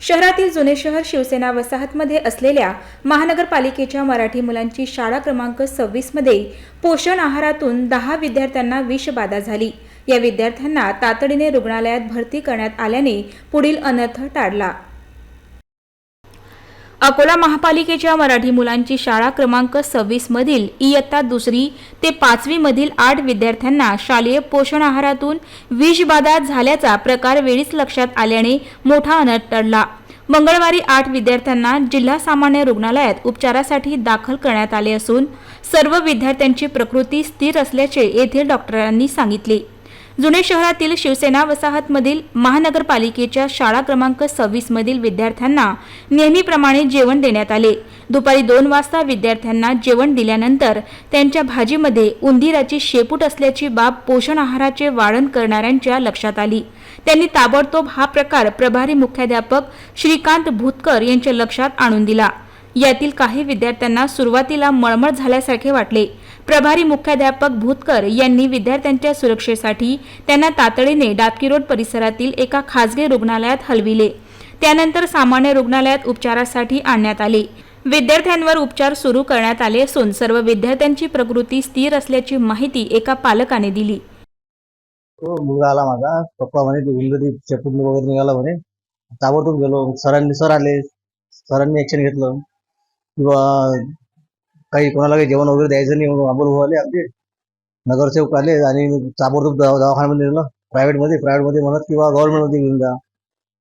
शहरातील जुने शहर शिवसेना वसाहतमध्ये असलेल्या महानगरपालिकेच्या मराठी मुलांची शाळा क्रमांक सव्वीसमध्ये पोषण आहारातून दहा विद्यार्थ्यांना विषबाधा झाली. या विद्यार्थ्यांना तातडीने रुग्णालयात भरती करण्यात आल्याने पुढील अनर्थ टाळला. अकोला महापालिकेच्या मराठी मुलांची शाळा क्रमांक सव्वीस मधील इयत्ता दुसरी ते पाचवी मधील आठ विद्यार्थ्यांना शालेय पोषण आहारातून विषबाधा झाल्याचा प्रकार वेळीच लक्षात आल्याने मोठा अनर्थ टळला. मंगळवारी आठ विद्यार्थ्यांना जिल्हा सामान्य रुग्णालयात उपचारासाठी दाखल करण्यात आले असून सर्व विद्यार्थ्यांची प्रकृती स्थिर असल्याचे येथील डॉक्टरांनी सांगितले. जुने शहरातील शिवसेना वसाहतमधील महानगरपालिकेच्या शाळा क्रमांक सव्वीसमधील विद्यार्थ्यांना नेहमीप्रमाणे जेवण देण्यात आले. दुपारी दोन वाजता विद्यार्थ्यांना जेवण दिल्यानंतर त्यांच्या भाजीमध्ये उंदीराची शेपूट असल्याची बाब पोषण आहाराचे वाढण करणाऱ्यांच्या लक्षात आली. त्यांनी ताबडतोब हा प्रकार प्रभारी मुख्याध्यापक श्रीकांत भूतकर यांच्या लक्षात आणून दिला. यातील काही विद्यार्थ्यांना सुरुवातीला मळमळ झाल्यासारखे वाटले. प्रभारी मुख्याध्यापक भूतकर यांनी विद्यार्थ्यांच्या सुरक्षेसाठी त्यांना तातडीने डाबकी रोड परिसरातील एका खासगी रुग्णालयात हलविले. त्यानंतर सामान्य रुग्णालयात उपचारासाठी आणण्यात आले. विद्यार्थ्यांवर उपचार सुरू करण्यात आले असून सर्व विद्यार्थ्यांची प्रकृती स्थिर असल्याची माहिती एका पालकाने दिली. तो मुलगा आला माझा. पप्पा म्हणे ते चपून वगैरे निघाला म्हणे. ताबडतोब गेलो. सरांनी सर आले. सरांनी ऍक्शन घेतलं. किंवा काही कोणाला काही जेवण वगैरे द्यायचं नाही म्हणून अमोल आले आमचे. नगरसेवक आले आणि ताबडतोब दवा- दवाखान्यामध्ये नेलं. प्रायव्हेटमध्ये प्रायव्हेटमध्ये म्हणत किंवा गव्हर्नमेंटमध्ये घेऊन जा.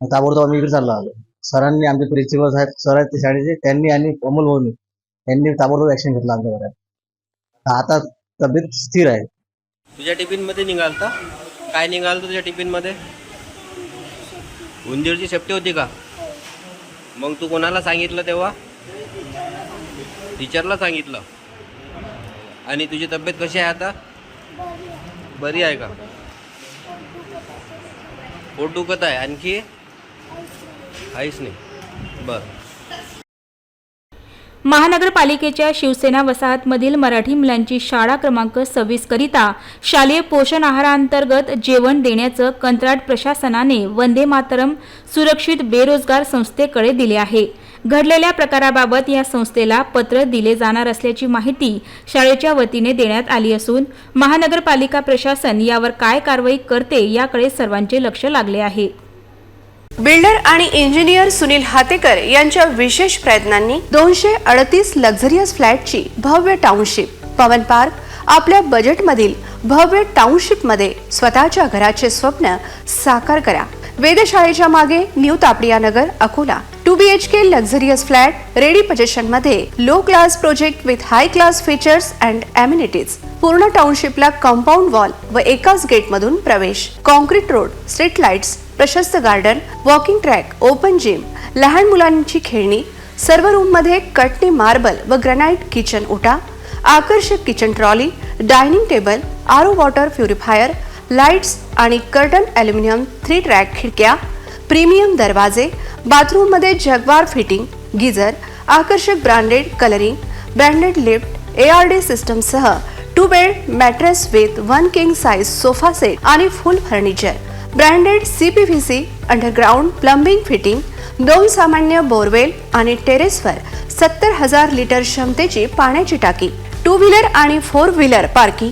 मग ताबडतोब आम्ही इकडे चाललो. आलो सरांनी आमचे प्रिन्सिपल साहेब सर आहेत ते शाळेचे त्यांनी आणि अमोल भाऊनी त्यांनी ताबडतोब ऍक्शन घेतला आमच्या घरात. आता तब्येत स्थिर आहे. तुझ्या टिफिनमध्ये निघालता? काय निघाल तुझ्या टिफिनमध्ये उंदीरची सेफ्टी होती का? मग तू कोणाला सांगितलं तेव्हा? टीचरला सांगितलं. आणि तुझी तब्येत कशी आहे आता? बरी आहे का? पोट दुखत आहे. आणखी? काहीच नाही. बरं. महानगरपालिकेच्या शिवसेना वसाहतमधील मराठी मुलांची शाळा क्रमांक सव्वीस करिता शालेय पोषण आहारांतर्गत जेवण देण्याचं कंत्राट प्रशासनाने वंदे मातरम सुरक्षित बेरोजगार संस्थेकडे दिले आहे. घडलेल्या प्रकाराबाबत या संस्थेला पत्र दिले जाणार असल्याची माहिती शाळेच्या वतीने देण्यात आली असून महानगरपालिका प्रशासन यावर काय कारवाई करते याकडे सर्वांचे लक्ष लागले आहे. बिल्डर आणि इंजिनियर सुनील हातेकर यांच्या विशेष प्रयत्नांनी दोनशे अडतीस लक्झरियस फ्लॅटची भव्य टाउनशिप पवन पार्क आपल्या बजेटमधील भव्य टाउनशिपमध्ये स्वतःच्या घराचे स्वप्न साकार करा. वेधशाळेच्या मागे new Tapadia Nagar Akola. Two B H K luxurious flat ready पोझिशनमध्ये low class project with high class features and amenities पूर्ण टाउनशिपला कंपाऊंड वॉल व एकाच गेटमधून प्रवेश. कॉन्क्रीट रोड स्ट्रीट लाईट्स प्रशस्त garden walking track open gym लहान मुलांची खेळणी सर्व रूममध्ये कटनी मार्बल व ग्रॅनाइट किचन उठा. आकर्षक kitchen trolley dining table RO water purifier lights आणि कर्टन ॲल्युमिनियम थ्री ट्रॅक खिडक्या प्रीमियम दरवाजे बाथरूममध्ये जगवार फिटिंग गिझर आकर्षक branded colouring branded lift A R D सिस्टमसह two bed mattress with one king size sofa set आणि full furniture. Branded C P V C underground plumbing fitting दोन सामान्य borewell आणि टेरेसवर सत्तर हजार लिटर क्षमतेची पाण्याची टाकी टू व्हीलर आणि फोर व्हीलर पार्किंग